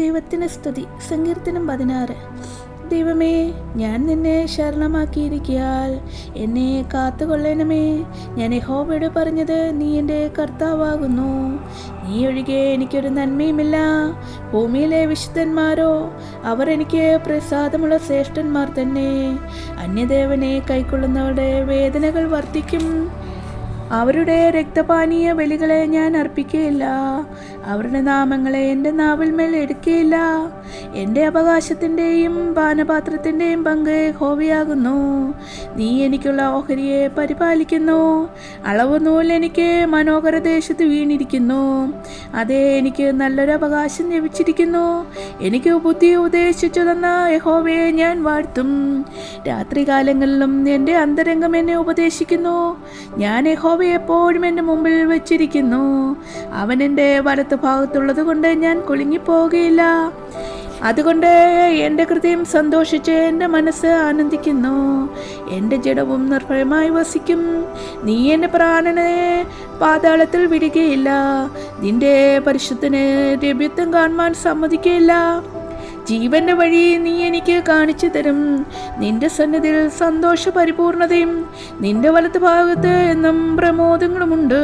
ദൈവത്തിന് സ്തുതി. സങ്കീർത്തനം പതിനാറ്. ദൈവമേ ഞാൻ നിന്നെ ശരണമാക്കിയിരിക്കിയാൽ എന്നെ കാത്തുകൊള്ളണമേ. ഞാൻ യഹോവയോട് പറഞ്ഞത് നീ എന്റെ കർത്താവാകുന്നു. നീ ഒഴികെ എനിക്കൊരു നന്മയുമില്ല. ഭൂമിയിലെ വിശുദ്ധന്മാരോ അവർ എനിക്ക് പ്രസാദമുള്ള ശ്രേഷ്ഠന്മാർ തന്നെ. അന്യദേവനെ കൈക്കൊള്ളുന്നവരുടെ വേദനകൾ വർദ്ധിക്കും. അവരുടെ രക്തപാനീയ ബലികളെ ഞാൻ അർപ്പിക്കുകയില്ല അവരുടെ നാമങ്ങളെ എന്റെ നാവിൽ മേൽ എടുക്കുകയില്ല എന്റെ അവകാശത്തിന്റെയും പാനപാത്രത്തിന്റെയും പങ്ക് ഹോവിയാകുന്നു നീ എനിക്കുള്ള ഓഹരിയെ പരിപാലിക്കുന്നു. അളവ് നൂൽ എനിക്ക് മനോഹര ദേശത്ത് വീണിരിക്കുന്നു. അതേ എനിക്ക് നല്ലൊരു അവകാശം ലഭിച്ചിരിക്കുന്നു. എനിക്ക് ബുദ്ധി ഉപദേശിച്ചു തന്ന യഹോവയെ ഞാൻ വാഴ്ത്തും. രാത്രികാലങ്ങളിലും എന്റെ അന്തരംഗം എന്നെ ഉപദേശിക്കുന്നു. ഞാൻ യഹോവയെ എപ്പോഴും എന്റെ മുമ്പിൽ വച്ചിരിക്കുന്നു. അവൻ എന്റെ വലത്ത് ഭാഗത്തുള്ളത് കൊണ്ട് ഞാൻ കുലുങ്ങിപ്പോകുകയില്ല അതുകൊണ്ട് എന്റെ ഹൃദയം സന്തോഷിച്ച് എന്റെ മനസ്സ് ആനന്ദിക്കുന്നു. എന്റെ ജഡവും നിർഭയമായി വസിക്കും. നീ എന്റെ പ്രാണനെ പാതാളത്തിൽ വിടുകയില്ല. നിന്റെ പരിശുദ്ധന് രമ്യത്വം കാണുവാൻ സമ്മതിക്കുകയില്ല ജീവന്റെ വഴി നീ എനിക്ക് കാണിച്ചു തരും. നിന്റെ സന്നിധിയിൽ സന്തോഷ പരിപൂർണതയും നിന്റെ വലത്ത് ഭാഗത്ത് എന്നും പ്രമോദങ്ങളുമുണ്ട്.